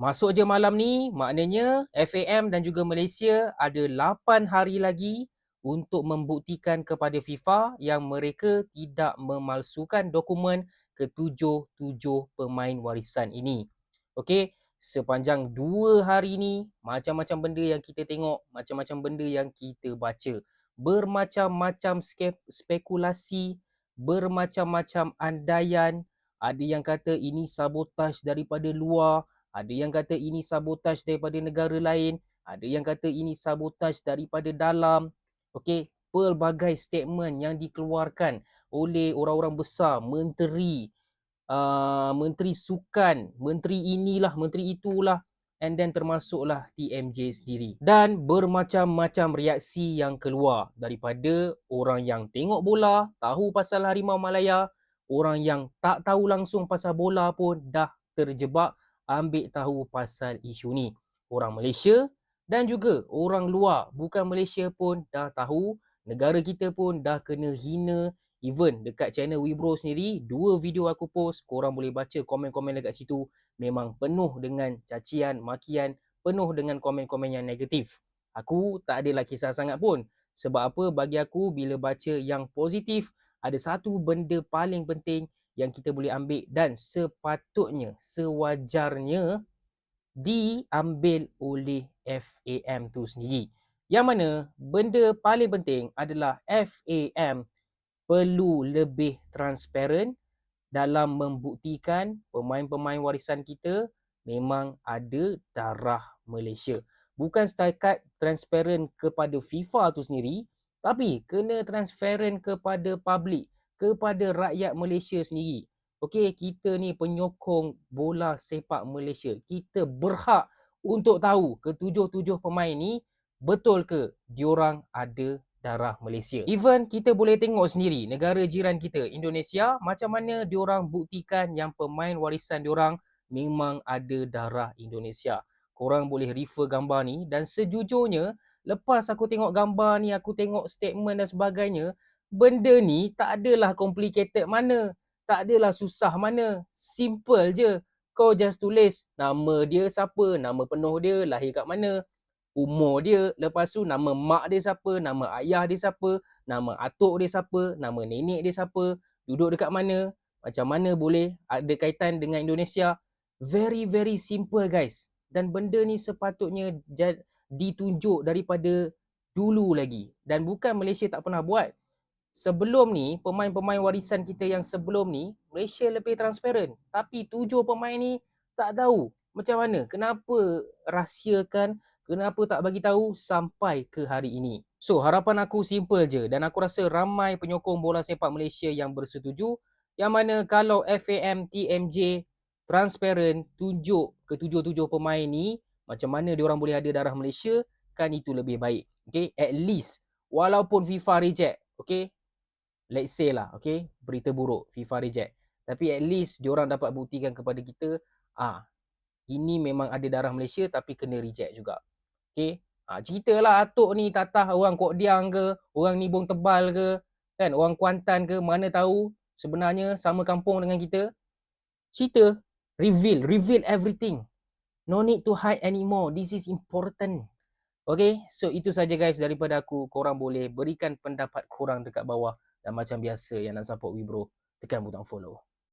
Masuk je malam ni, maknanya FAM dan juga Malaysia ada 8 hari lagi untuk membuktikan kepada FIFA yang mereka tidak memalsukan dokumen ketujuh-tujuh pemain warisan ini. Okey, sepanjang dua hari ni, macam-macam benda yang kita tengok, macam-macam benda yang kita baca. Bermacam-macam spekulasi, bermacam-macam andaian, ada yang kata ini sabotaj daripada luar, ada yang kata ini sabotaj daripada negara lain, ada yang kata ini sabotaj daripada dalam. Okey, pelbagai statement yang dikeluarkan oleh orang-orang besar, menteri, uh, menteri sukan, menteri inilah, menteri itulah and then termasuklah TMJ sendiri. Dan bermacam-macam reaksi yang keluar daripada orang yang tengok bola, tahu pasal Harimau Malaya, orang yang tak tahu langsung pasal bola pun dah terjebak ambil tahu pasal isu ni. Orang Malaysia dan juga orang luar. Bukan Malaysia pun dah tahu negara kita pun dah kena hina even dekat channel Wibro sendiri. Dua video aku post korang boleh baca komen-komen dekat situ. Memang penuh dengan cacian makian penuh dengan komen-komen yang negatif. Aku tak adalah kisah sangat pun. Sebab apa? Bagi aku bila baca yang positif ada satu benda paling penting yang kita boleh ambil dan sepatutnya sewajarnya diambil oleh FAM tu sendiri. Yang mana benda paling penting adalah FAM perlu lebih transparent dalam membuktikan pemain-pemain warisan kita memang ada darah Malaysia. Bukan setakat transparent kepada FIFA tu sendiri, tapi kena transparent kepada public, kepada rakyat Malaysia sendiri. Okey, kita ni penyokong bola sepak Malaysia. Kita berhak untuk tahu ketujuh-tujuh pemain ni betul ke diorang ada darah Malaysia. Even kita boleh tengok sendiri negara jiran kita Indonesia macam mana diorang buktikan yang pemain warisan diorang memang ada darah Indonesia. Korang boleh refer gambar ni dan sejujurnya lepas aku tengok gambar ni aku tengok statement dan sebagainya benda ni tak adalah complicated mana tak adalah susah mana. Simple je. Kau just tulis nama dia siapa, nama penuh dia, lahir kat mana, umur dia, lepas tu nama mak dia siapa, nama ayah dia siapa, nama atuk dia siapa, nama nenek dia siapa, duduk dekat mana, macam mana boleh ada kaitan dengan Indonesia. Very very simple guys. Dan benda ni sepatutnya ditunjuk daripada dulu lagi. Dan bukan Malaysia tak pernah buat sebelum ni pemain-pemain warisan kita yang sebelum ni Malaysia lebih transparent. Tapi tujuh pemain ni tak tahu macam mana kenapa rahsiakan kenapa tak bagi tahu sampai ke hari ini. So harapan aku simple je dan aku rasa ramai penyokong bola sepak Malaysia yang bersetuju yang mana kalau FAM TMJ transparent tunjuk ketujuh-tujuh pemain ni macam mana dia orang boleh ada darah Malaysia kan itu lebih baik. Okay? At least walaupun FIFA reject okay let's say lah okay? Berita buruk FIFA reject. Tapi at least diorang dapat buktikan kepada kita ah ini memang ada darah Malaysia tapi kena reject juga. Okay? Ah ceritalah atuk ni tatah orang Kok Diang ke orang Nibong Tebal ke kan? Orang Kuantan ke mana tahu sebenarnya sama kampung dengan kita. Cerita reveal reveal everything. No need to hide anymore. This is important. Okay, so itu saja guys daripada aku. Korang boleh berikan pendapat korang dekat bawah. Dan macam biasa yang nak support Wibro, tekan butang follow.